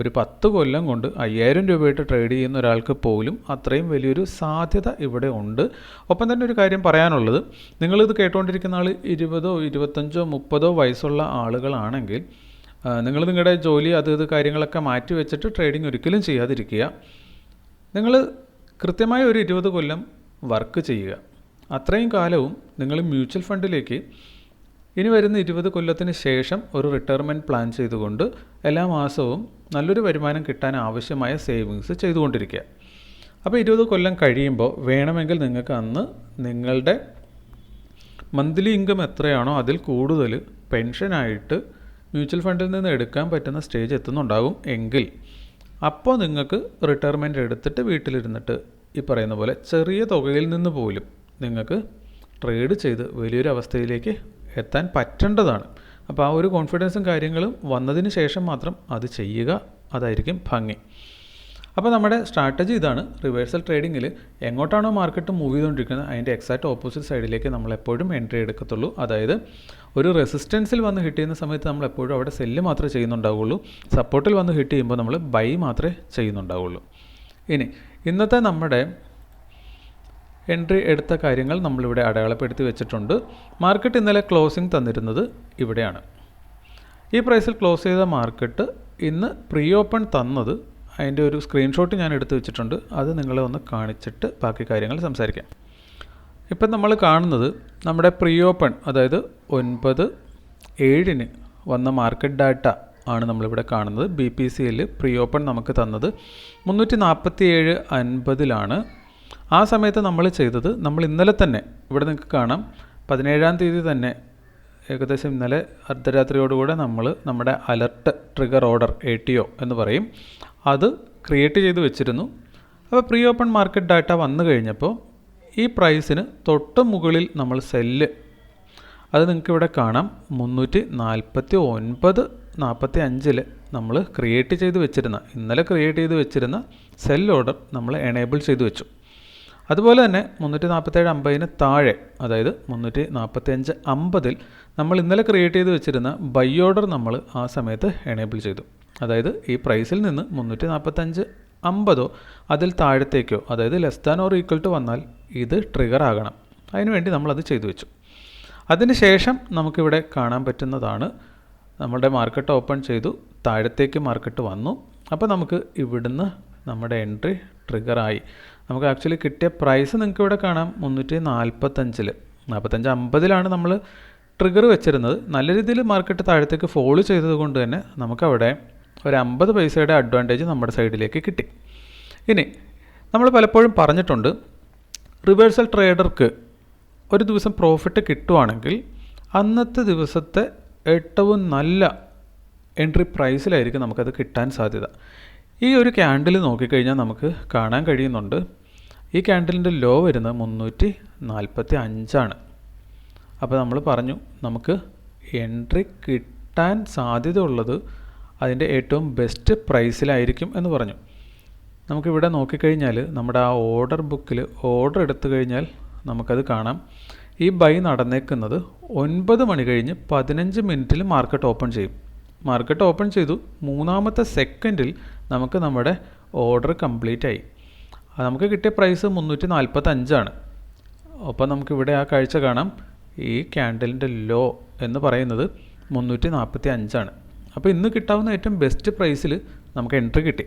ഒരു പത്ത് കൊല്ലം കൊണ്ട് അയ്യായിരം രൂപയായിട്ട് ട്രേഡ് ചെയ്യുന്ന ഒരാൾക്ക് പോലും അത്രയും വലിയൊരു സാധ്യത ഇവിടെ ഉണ്ട്. ഒപ്പം തന്നെ ഒരു കാര്യം പറയാനുള്ളത് നിങ്ങളിത് കേട്ടുകൊണ്ടിരിക്കുന്ന ആൾ ഇരുപതോ ഇരുപത്തഞ്ചോ മുപ്പതോ വയസ്സുള്ള ആളുകളാണെങ്കിൽ നിങ്ങൾ നിങ്ങളുടെ ജോലി അത് ഇത് കാര്യങ്ങളൊക്കെ മാറ്റി വെച്ചിട്ട് ട്രേഡിംഗ് ഒരിക്കലും ചെയ്യാതിരിക്കുക. നിങ്ങൾ കൃത്യമായ ഒരു ഇരുപത് കൊല്ലം വർക്ക് ചെയ്യുക. അത്രയും കാലവും നിങ്ങൾ മ്യൂച്വൽ ഫണ്ടിലേക്ക് ഇനി വരുന്ന ഇരുപത് കൊല്ലത്തിന് ശേഷം ഒരു റിട്ടയർമെന്റ് പ്ലാൻ ചെയ്തുകൊണ്ട് എല്ലാ മാസവും നല്ലൊരു വരുമാനം കിട്ടാൻ ആവശ്യമായ സേവിങ്സ് ചെയ്തുകൊണ്ടിരിക്കുക. അപ്പോൾ ഇരുപത് കൊല്ലം കഴിയുമ്പോൾ വേണമെങ്കിൽ നിങ്ങൾക്ക് അന്ന് നിങ്ങളുടെ മന്ത്ലി ഇൻകം എത്രയാണോ അതിൽ കൂടുതൽ പെൻഷനായിട്ട് മ്യൂച്വൽ ഫണ്ടിൽ നിന്ന് എടുക്കാൻ പറ്റുന്ന സ്റ്റേജ് എത്തുന്നുണ്ടാകും എങ്കിൽ അപ്പോൾ നിങ്ങൾക്ക് റിട്ടയർമെന്റ് എടുത്തിട്ട് വീട്ടിലിരുന്നിട്ട് ഈ പറയുന്ന പോലെ ചെറിയ തുകയിൽ നിന്ന് പോലും നിങ്ങൾക്ക് ട്രേഡ് ചെയ്ത് വലിയൊരു അവസ്ഥയിലേക്ക് എത്താൻ പറ്റേണ്ടതാണ്. അപ്പോൾ ആ ഒരു കോൺഫിഡൻസും കാര്യങ്ങളും വന്നതിന് ശേഷം മാത്രം അത് ചെയ്യുക അതായിരിക്കും ഭംഗി. അപ്പോൾ നമ്മുടെ സ്ട്രാറ്റജി ഇതാണ് റിവേഴ്സൽ ട്രേഡിങ്ങിൽ എങ്ങോട്ടാണോ മാർക്കറ്റ് മൂവ് ചെയ്തുകൊണ്ടിരിക്കുന്നത് അതിന്റെ എക്സാക്റ്റ് ഓപ്പോസിറ്റ് സൈഡിലേക്ക് നമ്മൾ എപ്പോഴും എൻട്രി എടുക്കത്തുള്ളൂ. അതായത് ഒരു റെസിസ്റ്റൻസിൽ വന്ന് ഹിറ്റ് ചെയ്യുന്ന സമയത്ത് നമ്മൾ എപ്പോഴും അവിടെ സെല്ല് മാത്രമേ ചെയ്യുന്നുണ്ടാവുള്ളൂ. സപ്പോർട്ടിൽ വന്ന് ഹിറ്റ് ചെയ്യുമ്പോൾ നമ്മൾ ബൈ മാത്രമേ ചെയ്യുന്നുണ്ടാവുള്ളൂ. ഇനി ഇന്നത്തെ നമ്മുടെ എൻട്രി എടുത്ത കാര്യങ്ങൾ നമ്മളിവിടെ അടയാളപ്പെടുത്തി വെച്ചിട്ടുണ്ട്. മാർക്കറ്റ് ഇന്നലെ ക്ലോസിംഗ് തന്നിരുന്നത് ഇവിടെയാണ്. ഈ പ്രൈസിൽ ക്ലോസ് ചെയ്ത മാർക്കറ്റ് ഇന്ന് പ്രീ ഓപ്പൺ തന്നത് അതിന്റെ ഒരു സ്ക്രീൻഷോട്ട് ഞാൻ എടുത്തു വെച്ചിട്ടുണ്ട്. അത് നിങ്ങളെ ഒന്ന് കാണിച്ചിട്ട് ബാക്കി കാര്യങ്ങൾ സംസാരിക്കാം. ഇപ്പം നമ്മൾ കാണുന്നത് നമ്മുടെ പ്രീ ഓപ്പൺ അതായത് ഒൻപത് ഏഴിന് വന്ന മാർക്കറ്റ് ഡാറ്റ ആണ് നമ്മളിവിടെ കാണുന്നത്. B P C L pre open നമുക്ക് തന്നത്. മുന്നൂറ്റി നാൽപ്പത്തി ഏഴ് അൻപതിലാണ്. ആ സമയത്ത് നമ്മൾ ചെയ്തത് നമ്മൾ ഇന്നലെ തന്നെ ഇവിടെ നിങ്ങൾക്ക് കാണാം പതിനേഴാം തീയതി തന്നെ ഏകദേശം ഇന്നലെ അർദ്ധരാത്രിയോടുകൂടെ നമ്മൾ നമ്മുടെ alert trigger order A T O എന്ന് പറയും അത് ക്രിയേറ്റ് ചെയ്ത് വെച്ചിരുന്നു. അപ്പോൾ പ്രീ ഓപ്പൺ മാർക്കറ്റ് ഡാറ്റ വന്നു കഴിഞ്ഞപ്പോൾ ഈ പ്രൈസിന് തൊട്ട് മുകളിൽ നമ്മൾ സെല്ല് അത് നിങ്ങൾക്ക് ഇവിടെ കാണാം മുന്നൂറ്റി നാൽപ്പത്തി ഒൻപത് നാൽപ്പത്തി അഞ്ചിൽ നമ്മൾ ക്രിയേറ്റ് ചെയ്ത് വെച്ചിരുന്ന ഇന്നലെ ക്രിയേറ്റ് ചെയ്ത് വെച്ചിരുന്ന സെൽ ഓർഡർ നമ്മൾ എനേബിൾ ചെയ്ത് വെച്ചു. അതുപോലെ തന്നെ മുന്നൂറ്റി നാൽപ്പത്തേഴ് അമ്പതിന് താഴെ അതായത് മുന്നൂറ്റി നാൽപ്പത്തി അഞ്ച് അമ്പതിൽ നമ്മൾ ഇന്നലെ ക്രിയേറ്റ് ചെയ്ത് വെച്ചിരുന്ന ബൈ ഓർഡർ നമ്മൾ ആ സമയത്ത് എനേബിൾ ചെയ്തു. അതായത് ഈ പ്രൈസിൽ നിന്ന് മുന്നൂറ്റി നാൽപ്പത്തഞ്ച് അമ്പതോ അതിൽ താഴത്തേക്കോ അതായത് less than or equal to വന്നാൽ ഇത് ട്രിഗർ ആകണം. അതിനുവേണ്ടി നമ്മളത് ചെയ്തു വെച്ചു. അതിനുശേഷം നമുക്കിവിടെ കാണാൻ പറ്റുന്നതാണ് നമ്മുടെ മാർക്കറ്റ് ഓപ്പൺ ചെയ്തു താഴത്തേക്ക് മാർക്കറ്റ് വന്നു. അപ്പോൾ നമുക്ക് ഇവിടുന്ന് നമ്മുടെ എൻട്രി ട്രിഗറായി നമുക്ക് ആക്ച്വലി കിട്ടിയ പ്രൈസ് നിങ്ങൾക്ക് ഇവിടെ കാണാം. മുന്നൂറ്റി നാൽപ്പത്തഞ്ചിൽ നാൽപ്പത്തഞ്ച് അമ്പതിലാണ് നമ്മൾ ട്രിഗർ വെച്ചിരുന്നത്. നല്ല രീതിയിൽ മാർക്കറ്റ് താഴത്തേക്ക് ഫോളോ ചെയ്തത് കൊണ്ട് തന്നെ നമുക്കവിടെ ഒരു അമ്പത് പൈസയുടെ അഡ്വാന്റേജ് നമ്മുടെ സൈഡിലേക്ക് കിട്ടി. ഇനി നമ്മൾ പലപ്പോഴും പറഞ്ഞിട്ടുണ്ട് റിവേഴ്സൽ ട്രേഡർക്ക് ഒരു ദിവസം പ്രോഫിറ്റ് കിട്ടുവാണെങ്കിൽ അന്നത്തെ ദിവസത്തെ ഏറ്റവും നല്ല എൻട്രി പ്രൈസിലായിരിക്കും നമുക്കത് കിട്ടാൻ സാധ്യത. ഈ ഒരു ക്യാൻഡിൽ നോക്കിക്കഴിഞ്ഞാൽ നമുക്ക് കാണാൻ കഴിയുന്നുണ്ട്. ഈ ക്യാൻഡിലിന്റെ ലോ വരുന്നത് മുന്നൂറ്റി നാൽപ്പത്തി അഞ്ചാണ് അപ്പോൾ നമ്മൾ പറഞ്ഞു നമുക്ക് എൻട്രി കിട്ടാൻ സാധ്യത ഉള്ളത് അതിന്റെ ഏറ്റവും ബെസ്റ്റ് പ്രൈസിലായിരിക്കും എന്ന് പറഞ്ഞു. നമുക്കിവിടെ നോക്കിക്കഴിഞ്ഞാൽ നമ്മുടെ ആ ഓർഡർ ബുക്കിൽ ഓർഡർ എടുത്തു കഴിഞ്ഞാൽ നമുക്കത് കാണാം. ഈ ബൈ നടന്നേക്കുന്നത് ഒൻപത് മണി കഴിഞ്ഞ് പതിനഞ്ച് മിനിറ്റിൽ മാർക്കറ്റ് ഓപ്പൺ ചെയ്യും. മാർക്കറ്റ് ഓപ്പൺ ചെയ്തു. മൂന്നാമത്തെ സെക്കൻഡിൽ നമുക്ക് നമ്മുടെ ഓർഡർ കംപ്ലീറ്റ് ആയി. നമുക്ക് കിട്ടിയ പ്രൈസ് മുന്നൂറ്റി നാൽപ്പത്തഞ്ചാണ് ഒപ്പം നമുക്കിവിടെ ആ കാഴ്ച കാണാം. ഈ ക്യാൻഡലിന്റെ ലോ എന്ന് പറയുന്നത് മുന്നൂറ്റി നാൽപ്പത്തി അഞ്ചാണ് അപ്പോൾ ഇന്ന് കിട്ടാവുന്ന ഏറ്റവും ബെസ്റ്റ് പ്രൈസിൽ നമുക്ക് എൻട്രി കിട്ടി.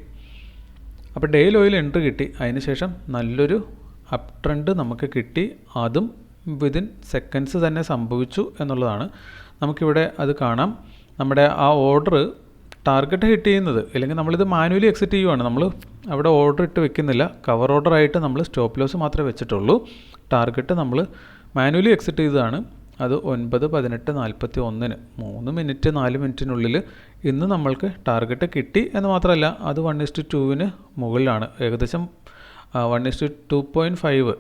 അപ്പോൾ ഡേ ലോയിൽ എൻട്രി കിട്ടി. അതിനുശേഷം നല്ലൊരു അപ് ട്രെൻഡ് നമുക്ക് കിട്ടി. അതും വിതിൻ സെക്കൻഡ്സ് തന്നെ സംഭവിച്ചു എന്നുള്ളതാണ്. നമുക്കിവിടെ അത് കാണാം. നമ്മുടെ ആ ഓർഡർ ടാർഗറ്റ് ഹിറ്റ് ചെയ്യുന്നത്. അല്ലെങ്കിൽ നമ്മളിത് മാനുവലി എക്സിറ്റ് ചെയ്യുവാണ്. നമ്മൾ അവിടെ ഓർഡർ ഇട്ട് വെക്കുന്നില്ല. കവർ ഓർഡർ ആയിട്ട് നമ്മൾ സ്റ്റോപ്പ് ലോസ് മാത്രമേ വെച്ചിട്ടുള്ളൂ. ടാർഗറ്റ് നമ്മൾ മാനുവലി എക്സിറ്റ് ചെയ്തതാണ്. അത് ഒൻപത് പതിനെട്ട് നാൽപ്പത്തി ഒന്നിന്. മൂന്ന് മിനിറ്റ് നാല് മിനിറ്റിനുള്ളിൽ ഇന്ന് നമ്മൾക്ക് ടാർഗറ്റ് കിട്ടി എന്ന് മാത്രമല്ല അത് വൺ ഇസ്റ്റു ടുവിന് മുകളിലാണ്. ഏകദേശം one is to two point five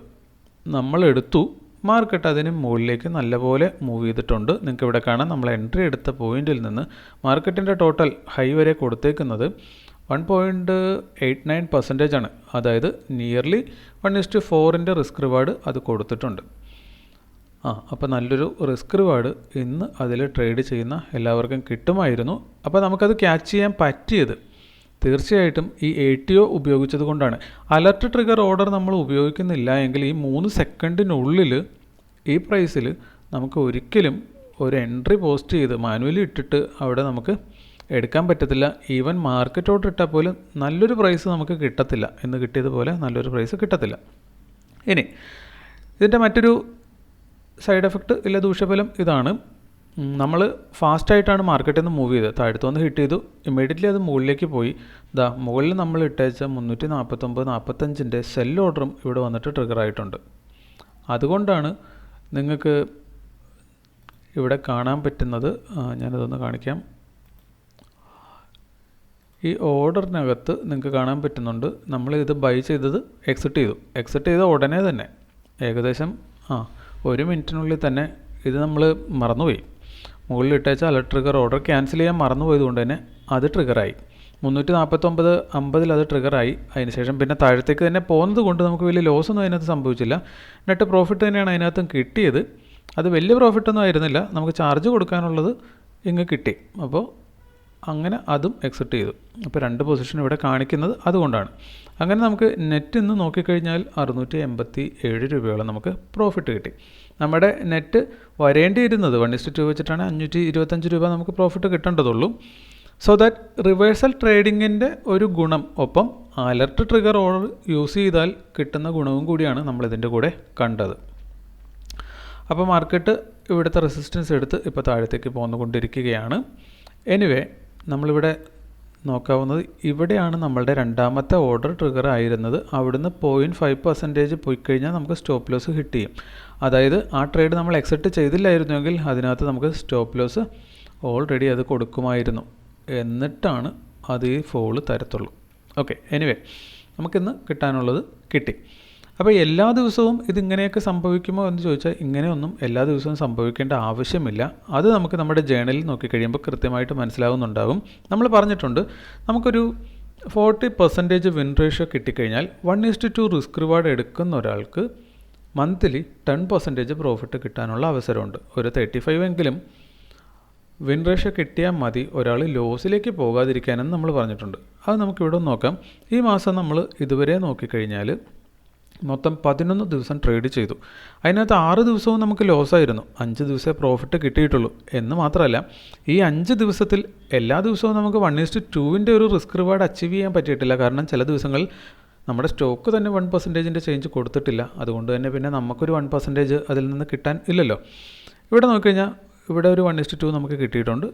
നമ്മൾ എടുത്തു. മാർക്കറ്റ് അതിന് മുകളിലേക്ക് നല്ലപോലെ മൂവ് ചെയ്തിട്ടുണ്ട്. നിങ്ങൾക്ക് ഇവിടെ കാണാം നമ്മൾ എൻട്രി എടുത്ത പോയിന്റിൽ നിന്ന് മാർക്കറ്റിന്റെ ടോട്ടൽ ഹൈ വരെ കൊടുത്തേക്കുന്നത് one point eight nine percentage ആണ്. അതായത് നിയർലി വൺ ഇസ്റ്റ് ഫോറിന്റെ റിസ്ക് റിവാർഡ് അത് കൊടുത്തിട്ടുണ്ട്. ആ അപ്പോൾ നല്ലൊരു റിസ്ക് റിവാർഡ് ഇന്ന് അതിൽ ട്രേഡ് ചെയ്യുന്ന എല്ലാവർക്കും കിട്ടുമായിരുന്നു. അപ്പോൾ നമുക്കത് ക്യാച്ച് ചെയ്യാൻ പറ്റിയത് തീർച്ചയായിട്ടും ഈ എ ടി ഒ ഉപയോഗിച്ചത് കൊണ്ടാണ്. അലർട്ട് ട്രിഗർ ഓർഡർ നമ്മൾ ഉപയോഗിക്കുന്നില്ല എങ്കിൽ ഈ മൂന്ന് സെക്കൻഡിനുള്ളിൽ ഈ പ്രൈസിൽ നമുക്ക് ഒരിക്കലും ഒരു എൻട്രി പോസ്റ്റ് ചെയ്ത് മാനുവലി ഇട്ടിട്ട് അവിടെ നമുക്ക് എടുക്കാൻ പറ്റത്തില്ല. ഈവൻ മാർക്കറ്റോട്ട് ഇട്ടാൽ പോലും നല്ലൊരു പ്രൈസ് നമുക്ക് കിട്ടത്തില്ല. എന്ന് കിട്ടിയതുപോലെ നല്ലൊരു പ്രൈസ് കിട്ടത്തില്ല. ഇനി ഇതിന്റെ മറ്റൊരു സൈഡ് എഫക്റ്റ് ഇല്ല ദൂഷ്യഫലം ഇതാണ്. നമ്മൾ ഫാസ്റ്റായിട്ടാണ് മാർക്കറ്റിൽ നിന്ന് മൂവ് ചെയ്തത്. താഴത്തുനിന്ന് ഹിറ്റ് ചെയ്തു. ഇമ്മീഡിയറ്റ്ലി അത് മുകളിലേക്ക് പോയി. ഇതാ മുകളിൽ നമ്മൾ ഇട്ടേച്ച മുന്നൂറ്റി നാൽപ്പത്തൊമ്പത് നാൽപ്പത്തഞ്ചിന്റെ സെൽ ഓർഡറും ഇവിടെ വന്നിട്ട് ട്രിഗർ ആയിട്ടുണ്ട്. അതുകൊണ്ടാണ് നിങ്ങൾക്ക് ഇവിടെ കാണാൻ പറ്റുന്നത് ഞാനതൊന്ന് കാണിക്കാം. ഈ ഓർഡറിനകത്ത് നിങ്ങൾക്ക് കാണാൻ പറ്റുന്നുണ്ട് നമ്മൾ ഇത് ബൈ ചെയ്തത് എക്സിറ്റ് ചെയ്തു. എക്സിറ്റ് ചെയ്ത ഉടനെ തന്നെ ഏകദേശം ആ ഒരു മിനിറ്റിനുള്ളിൽ തന്നെ ഇത് നമ്മൾ മറന്നുപോയി. മുകളിൽ ഇട്ടേച്ച അലർട്ട് ട്രിഗർ ഓർഡർ ക്യാൻസൽ ചെയ്യാൻ മറന്നുപോയത് കൊണ്ട് തന്നെ അത് ട്രിഗറായി മുന്നൂറ്റി നാൽപ്പത്തൊമ്പത് അമ്പതിൽ അത് ട്രിഗറായി അതിനുശേഷം പിന്നെ താഴത്തേക്ക് തന്നെ പോകുന്നത് കൊണ്ട് നമുക്ക് വലിയ ലോസ് ഒന്നും അതിനകത്ത് സംഭവിച്ചില്ല. നെറ്റ് പ്രോഫിറ്റ് തന്നെയാണ് അതിനകത്തും കിട്ടിയത്. അത് വലിയ പ്രോഫിറ്റൊന്നും ആയിരുന്നില്ല. നമുക്ക് ചാർജ് കൊടുക്കാനുള്ളത് ഇങ്ങ് കിട്ടി. അപ്പോൾ അങ്ങനെ അതും എക്സിറ്റ് ചെയ്തു. അപ്പോൾ രണ്ട് പൊസിഷൻ ഇവിടെ കാണിക്കുന്നത് അതുകൊണ്ടാണ്. അങ്ങനെ നമുക്ക് നെറ്റ് ഇന്ന് നോക്കിക്കഴിഞ്ഞാൽ അറുന്നൂറ്റി എൺപത്തി ഏഴ് രൂപയോളം നമുക്ക് പ്രോഫിറ്റ് കിട്ടി. നമ്മുടെ നെറ്റ് വരേണ്ടിയിരുന്നത് വൺ ഇസ്റ്റ് ടു വെച്ചിട്ടാണ് അഞ്ഞൂറ്റി ഇരുപത്തഞ്ച് രൂപ നമുക്ക് പ്രോഫിറ്റ് കിട്ടേണ്ടതുള്ളൂ. സോ ദാറ്റ് റിവേഴ്സൽ ട്രേഡിങ്ങിന്റെ ഒരു ഗുണം ഒപ്പം അലർട്ട് ട്രിഗർ ഓർഡർ യൂസ് ചെയ്താൽ കിട്ടുന്ന ഗുണവും കൂടിയാണ് നമ്മളിതിന്റെ കൂടെ കണ്ടത്. അപ്പോൾ മാർക്കറ്റ് ഇവിടുത്തെ റെസിസ്റ്റൻസ് എടുത്ത് ഇപ്പോൾ താഴത്തേക്ക് പോന്നുകൊണ്ടിരിക്കുകയാണ്. എനിവേ നമ്മളിവിടെ നോക്കാവുന്നത് ഇവിടെയാണ് നമ്മളുടെ രണ്ടാമത്തെ ഓർഡർ ട്രിഗർ ആയിരുന്നത്. അവിടുന്ന് പോയിന്റ് ഫൈവ് പെർസെന്റേജ് പോയി കഴിഞ്ഞാൽ നമുക്ക് സ്റ്റോപ്പ് ലോസ് ഹിറ്റ് ചെയ്യും അതായത് ആ ട്രേഡ് നമ്മൾ എക്സെപ്റ്റ് ചെയ്തില്ലായിരുന്നുവെങ്കിൽ അതിനകത്ത് നമുക്ക് സ്റ്റോപ്പ് ലോസ് ഓൾറെഡി അത് കൊടുക്കുമായിരുന്നു. എന്നിട്ടാണ് അത് ഈ ഫോൾ തരത്തുള്ളൂ. ഓക്കെ എനിവേ നമുക്കിന്ന് കിട്ടാനുള്ളത് കിട്ടി. അപ്പോൾ എല്ലാ ദിവസവും ഇതിങ്ങനെയൊക്കെ സംഭവിക്കുമോ എന്ന് ചോദിച്ചാൽ ഇങ്ങനെയൊന്നും എല്ലാ ദിവസവും സംഭവിക്കേണ്ട ആവശ്യമില്ല. അത് നമുക്ക് നമ്മുടെ ജേണലിൽ നോക്കിക്കഴിയുമ്പോൾ കൃത്യമായിട്ട് മനസ്സിലാവുന്നുണ്ടാകും നമ്മൾ പറഞ്ഞിട്ടുണ്ട് നമുക്കൊരു ഫോർട്ടി പെർസെന്റേജ് വിൻ റേഷ്യോ കിട്ടിക്കഴിഞ്ഞാൽ one is to two risk reward എടുക്കുന്ന ഒരാൾക്ക് മന്ത്ലി ടെൻ പെർസെന്റേജ് പ്രോഫിറ്റ് കിട്ടാനുള്ള അവസരമുണ്ട്. ഒരു തേർട്ടി ഫൈവ് എങ്കിലും വിൻ റേഷ്യോ കിട്ടിയാൽ മതി. ഒരാൾ ലോസിലേക്ക് പോകാതിരിക്കാനെന്ന് നമ്മൾ പറഞ്ഞിട്ടുണ്ട്. അത് നമുക്കിവിടെ നോക്കാം. ഈ മാസം നമ്മൾ ഇതുവരെ നോക്കിക്കഴിഞ്ഞാൽ മൊത്തം പതിനൊന്ന് ദിവസം ട്രേഡ് ചെയ്തു. അതിനകത്ത് ആറ് ദിവസവും നമുക്ക് ലോസായിരുന്നു. അഞ്ച് ദിവസമേ പ്രോഫിറ്റ് കിട്ടിയിട്ടുള്ളൂ. എന്ന് മാത്രമല്ല ഈ അഞ്ച് ദിവസത്തിൽ എല്ലാ ദിവസവും നമുക്ക് വൺ ഈസ്റ്റ് ടുവിന്റെ ഒരു റിസ്ക് റിവാർഡ് അച്ചീവ് ചെയ്യാൻ പറ്റിയിട്ടില്ല. കാരണം ചില ദിവസങ്ങളിൽ നമ്മുടെ സ്റ്റോക്ക് തന്നെ വൺ പെർസെന്റേജിന്റെ ചേഞ്ച് കൊടുത്തിട്ടില്ല. അതുകൊണ്ട് തന്നെ പിന്നെ നമുക്കൊരു വൺ പെർസെന്റേജ് അതിൽ നിന്ന് കിട്ടാൻ ഇല്ലല്ലോ. ഇവിടെ നോക്കിക്കഴിഞ്ഞാൽ ഇവിടെ ഒരു വൺ ഇസ്റ്റ് ടു നമുക്ക് കിട്ടിയിട്ടുണ്ട്.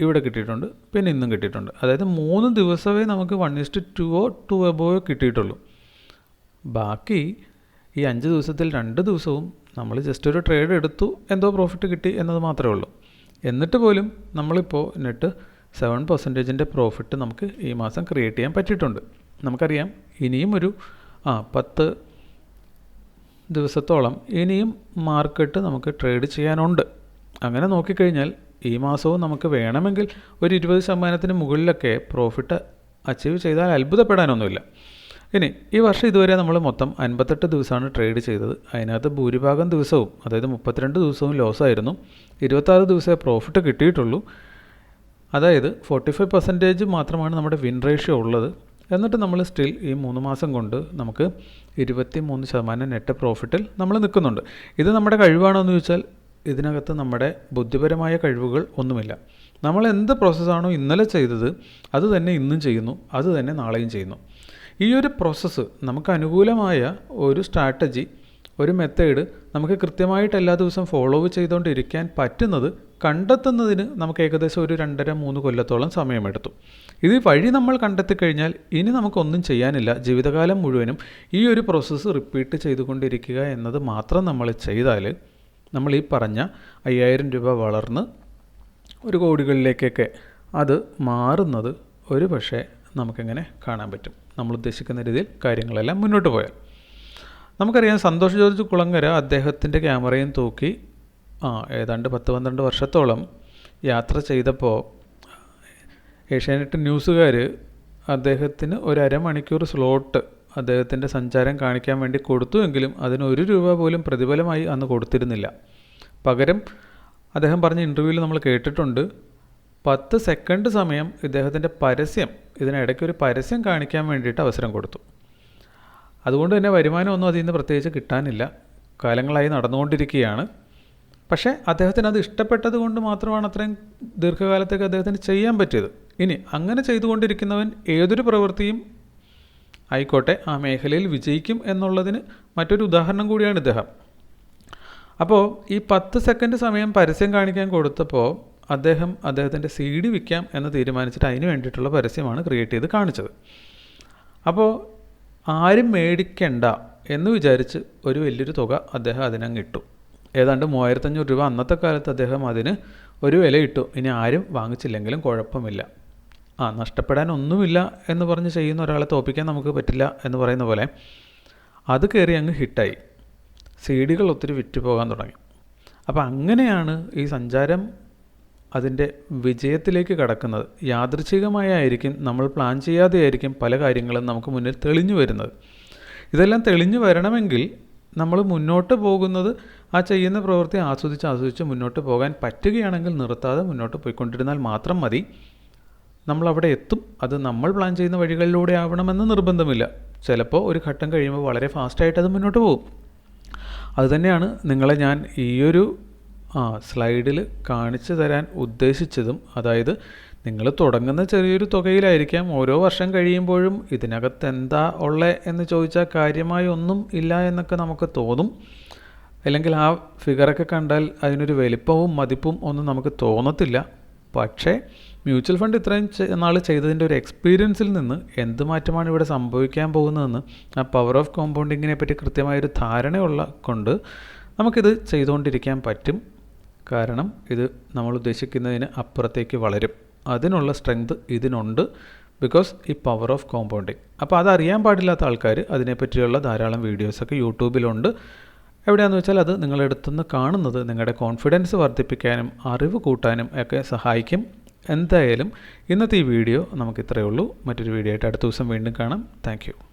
ഇവിടെ കിട്ടിയിട്ടുണ്ട്. പിന്നെ ഇന്നും കിട്ടിയിട്ടുണ്ട്. അതായത് മൂന്ന് ദിവസമേ നമുക്ക് വൺ ഇസ്റ്റ് ടുവോ ടു എബോയോ കിട്ടിയിട്ടുള്ളൂ. ബാക്കി ഈ അഞ്ച് ദിവസത്തിൽ രണ്ട് ദിവസവും നമ്മൾ ജസ്റ്റ് ഒരു ട്രേഡ് എടുത്തു എന്തോ പ്രോഫിറ്റ് കിട്ടി എന്നത് മാത്രമേ ഉള്ളൂ. എന്നിട്ട് പോലും നമ്മളിപ്പോൾ നെറ്റ് സെവൻ പെർസെന്റേജിന്റെ പ്രോഫിറ്റ് നമുക്ക് ഈ മാസം ക്രിയേറ്റ് ചെയ്യാൻ പറ്റിയിട്ടുണ്ട്. നമുക്കറിയാം ഇനിയും ഒരു ആ പത്ത് ദിവസത്തോളം ഇനിയും മാർക്കറ്റ് നമുക്ക് ട്രേഡ് ചെയ്യാനുണ്ട്. അങ്ങനെ നോക്കിക്കഴിഞ്ഞാൽ ഈ മാസവും നമുക്ക് വേണമെങ്കിൽ ഒരു ഇരുപത് ശതമാനത്തിന് മുകളിലൊക്കെ പ്രോഫിറ്റ് അച്ചീവ് ചെയ്താൽ അത്ഭുതപ്പെടാനൊന്നുമില്ല. ഇനി ഈ വർഷം ഇതുവരെ നമ്മൾ മൊത്തം അൻപത്തെട്ട് ദിവസമാണ് ട്രേഡ് ചെയ്തത്. അതിനകത്ത് ഭൂരിഭാഗം ദിവസവും അതായത് മുപ്പത്തിരണ്ട് ദിവസവും ലോസായിരുന്നു ഇരുപത്താറ് ദിവസമേ പ്രോഫിറ്റ് കിട്ടിയിട്ടുള്ളൂ. അതായത് ഫോർട്ടി ഫൈവ് പെർസെന്റേജ് മാത്രമാണ് നമ്മുടെ വിൻ റേഷ്യോ ഉള്ളത്. എന്നിട്ട് നമ്മൾ സ്റ്റിൽ ഈ മൂന്ന് മാസം കൊണ്ട് നമുക്ക് ഇരുപത്തി മൂന്ന് ശതമാനം നെറ്റ് പ്രോഫിറ്റിൽ നമ്മൾ നിൽക്കുന്നുണ്ട്. ഇത് നമ്മുടെ കഴിവാണോ എന്ന് ചോദിച്ചാൽ ഇതിനകത്ത് നമ്മുടെ ബുദ്ധിപരമായ കഴിവുകൾ ഒന്നുമില്ല. നമ്മൾ എന്ത് പ്രോസസ്സാണോ ഇന്നലെ ചെയ്തത് അത് തന്നെ ഇന്നും ചെയ്യുന്നു അത് തന്നെ നാളെയും ചെയ്യുന്നു. ഈ ഒരു പ്രോസസ്സ് നമുക്ക് അനുകൂലമായ ഒരു സ്ട്രാറ്റജി ഒരു മെത്തേഡ് നമുക്ക് കൃത്യമായിട്ട് എല്ലാ ദിവസവും ഫോളോ ചെയ്തുകൊണ്ടിരിക്കാൻ പറ്റുന്നത് കണ്ടെത്തുന്നതിന് നമുക്ക് ഏകദേശം ഒരു രണ്ടര മൂന്ന് കൊല്ലത്തോളം സമയമെടുത്തു. ഇത് വഴി നമ്മൾ കണ്ടെത്തി കഴിഞ്ഞാൽ ഇനി നമുക്കൊന്നും ചെയ്യാനില്ല. ജീവിതകാലം മുഴുവനും ഈ ഒരു പ്രോസസ്സ് റിപ്പീറ്റ് ചെയ്തുകൊണ്ടിരിക്കുക എന്നത് മാത്രം നമ്മൾ ചെയ്താൽ നമ്മൾ ഈ പറഞ്ഞ അയ്യായിരം രൂപ വളർന്ന് ഒരു കോടികളിലേക്കൊക്കെ അത് മാറുന്നത് ഒരു പക്ഷേ നമുക്കിങ്ങനെ കാണാൻ പറ്റും. നമ്മൾ ഉദ്ദേശിക്കുന്ന രീതിയിൽ കാര്യങ്ങളെല്ലാം മുന്നോട്ട് പോയാൽ. നമുക്കറിയാം സന്തോഷ് ജോർജ് കുളങ്ങര അദ്ദേഹത്തിന്റെ ക്യാമറയും തൂക്കി ആ ഏതാണ്ട് പത്ത് പന്ത്രണ്ട് വർഷത്തോളം യാത്ര ചെയ്തപ്പോൾ ഏഷ്യാനെറ്റ് ന്യൂസുകാർ അദ്ദേഹത്തിന് ഒരു അരമണിക്കൂർ സ്ലോട്ട് അദ്ദേഹത്തിന്റെ സഞ്ചാരം കാണിക്കാൻ വേണ്ടി കൊടുത്തുവെങ്കിലും അതിന് ഒരു രൂപ പോലും പ്രതിഫലമായി അന്ന് കൊടുത്തിരുന്നില്ല. പകരം അദ്ദേഹം പറഞ്ഞ ഇന്റർവ്യൂവിൽ നമ്മൾ കേട്ടിട്ടുണ്ട് പത്ത് സെക്കൻഡ് സമയം ഇദ്ദേഹത്തിന്റെ പരസ്യം ഇതിനിടയ്ക്ക് ഒരു പരസ്യം കാണിക്കാൻ വേണ്ടിയിട്ട് അവസരം കൊടുത്തു. അതുകൊണ്ട് തന്നെ വരുമാനമൊന്നും അതിൽ നിന്ന് പ്രത്യേകിച്ച് കിട്ടാനില്ല. കാലങ്ങളായി നടന്നുകൊണ്ടിരിക്കുകയാണ്. പക്ഷേ അദ്ദേഹത്തിന് അത് ഇഷ്ടപ്പെട്ടത് കൊണ്ട് മാത്രമാണ് അത്രയും ദീർഘകാലത്തേക്ക് അദ്ദേഹത്തിന് ചെയ്യാൻ പറ്റിയത്. ഇനി അങ്ങനെ ചെയ്തുകൊണ്ടിരിക്കുന്നവൻ ഏതൊരു പ്രവൃത്തിയും ആയിക്കോട്ടെ ആ മേഖലയിൽ വിജയിക്കും എന്നുള്ളതിന് മറ്റൊരു ഉദാഹരണം കൂടിയാണ് ഇദ്ദേഹം. അപ്പോൾ ഈ പത്ത് സെക്കൻഡ് സമയം പരസ്യം കാണിക്കാൻ കൊടുത്തപ്പോൾ അദ്ദേഹം അദ്ദേഹത്തിന്റെ സി ഡി വിൽക്കാം എന്ന് തീരുമാനിച്ചിട്ട് അതിന് വേണ്ടിയിട്ടുള്ള പരസ്യമാണ് ക്രിയേറ്റ് ചെയ്ത് കാണിച്ചത്. അപ്പോൾ ആരും മേടിക്കണ്ട എന്ന് വിചാരിച്ച് ഒരു വലിയൊരു തുക അദ്ദേഹം അതിനങ്ങ് ഇട്ടു. ഏതാണ്ട് മൂവായിരത്തഞ്ഞൂറ് രൂപ അന്നത്തെ കാലത്ത് അദ്ദേഹം അതിന് ഒരു വില ഇട്ടു ഇനി ആരും വാങ്ങിച്ചില്ലെങ്കിലും കുഴപ്പമില്ല. ആ നഷ്ടപ്പെടാൻ ഒന്നുമില്ല എന്ന് പറഞ്ഞ് ചെയ്യുന്ന ഒരാളെ തോപ്പിക്കാൻ നമുക്ക് പറ്റില്ല എന്ന് പറയുന്ന പോലെ അത് കയറി അങ്ങ് ഹിറ്റായി. സി ഡികൾ ഒത്തിരി വിറ്റ് പോകാൻ തുടങ്ങി. അപ്പോൾ അങ്ങനെയാണ് ഈ സഞ്ചാരം അതിന്റെ വിജയത്തിലേക്ക് കടക്കുന്നത്. യാദൃച്ഛികമായായിരിക്കും നമ്മൾ പ്ലാൻ ചെയ്യാതെ ആയിരിക്കും പല കാര്യങ്ങളും നമുക്ക് മുന്നിൽ തെളിഞ്ഞു വരുന്നത്. ഇതെല്ലാം തെളിഞ്ഞു വരണമെങ്കിൽ നമ്മൾ മുന്നോട്ട് പോകുന്നത് ആ ചെയ്യുന്ന പ്രവൃത്തി ആസ്വദിച്ച് ആസ്വദിച്ച് മുന്നോട്ട് പോകാൻ പറ്റുകയാണെങ്കിൽ നിർത്താതെ മുന്നോട്ട് പോയിക്കൊണ്ടിരുന്നാൽ മാത്രം മതി. നമ്മളവിടെ എത്തും. അത് നമ്മൾ പ്ലാൻ ചെയ്യുന്ന വഴികളിലൂടെ ആവണമെന്ന് നിർബന്ധമില്ല. ചിലപ്പോൾ ഒരു ഘട്ടം കഴിയുമ്പോൾ വളരെ ഫാസ്റ്റായിട്ട് അത് മുന്നോട്ട് പോകും. അതുതന്നെയാണ് നിങ്ങളെ ഞാൻ ഈയൊരു ആ സ്ലൈഡിൽ കാണിച്ചു തരാൻ ഉദ്ദേശിച്ചതും. അതായത് നിങ്ങൾ തുടങ്ങുന്ന ചെറിയൊരു തുകയിലായിരിക്കാം. ഓരോ വർഷം കഴിയുമ്പോഴും ഇതിനകത്ത് എന്താ ഉള്ളത് എന്ന് ചോദിച്ചാൽ കാര്യമായി ഒന്നും ഇല്ല എന്നൊക്കെ നമുക്ക് തോന്നും. അല്ലെങ്കിൽ ആ ഫിഗറൊക്കെ കണ്ടാൽ അതിനൊരു വലിപ്പവും മതിപ്പും ഒന്നും നമുക്ക് തോന്നത്തില്ല. പക്ഷേ മ്യൂച്വൽ ഫണ്ട് ഇത്രയും നാൾ ചെയ്തതിന്റെ ഒരു എക്സ്പീരിയൻസിൽ നിന്ന് എന്ത് മാറ്റമാണ് ഇവിടെ സംഭവിക്കാൻ പോകുന്നതെന്ന് ആ പവർ ഓഫ് കോമ്പൗണ്ടിങ്ങിനെ പറ്റി കൃത്യമായൊരു ധാരണയുള്ള കൊണ്ട് നമുക്കിത് ചെയ്തുകൊണ്ടിരിക്കാൻ പറ്റും. കാരണം ഇത് നമ്മൾ ഉദ്ദേശിക്കുന്നതിന് അപ്പുറത്തേക്ക് വളരും. അതിനുള്ള സ്ട്രെങ്ത് ഇതിനുണ്ട്. ബിക്കോസ് ഈ പവർ ഓഫ് കോമ്പൗണ്ടിങ്. അപ്പോൾ അതറിയാൻ പാടില്ലാത്ത ആൾക്കാർ അതിനെപ്പറ്റിയുള്ള ധാരാളം വീഡിയോസൊക്കെ യൂട്യൂബിലുണ്ട്. എവിടെയാണെന്ന് വെച്ചാൽ അത് നിങ്ങളെടുത്തുനിന്ന് കാണുന്നത് നിങ്ങളുടെ കോൺഫിഡൻസ് വർദ്ധിപ്പിക്കാനും അറിവ് കൂട്ടാനും ഒക്കെ സഹായിക്കും. എന്തായാലും ഇന്നത്തെ ഈ വീഡിയോ നമുക്ക് ഇത്രയേ ഉള്ളൂ. മറ്റൊരു വീഡിയോ ആയിട്ട് അടുത്ത ദിവസം വീണ്ടും കാണാം. താങ്ക്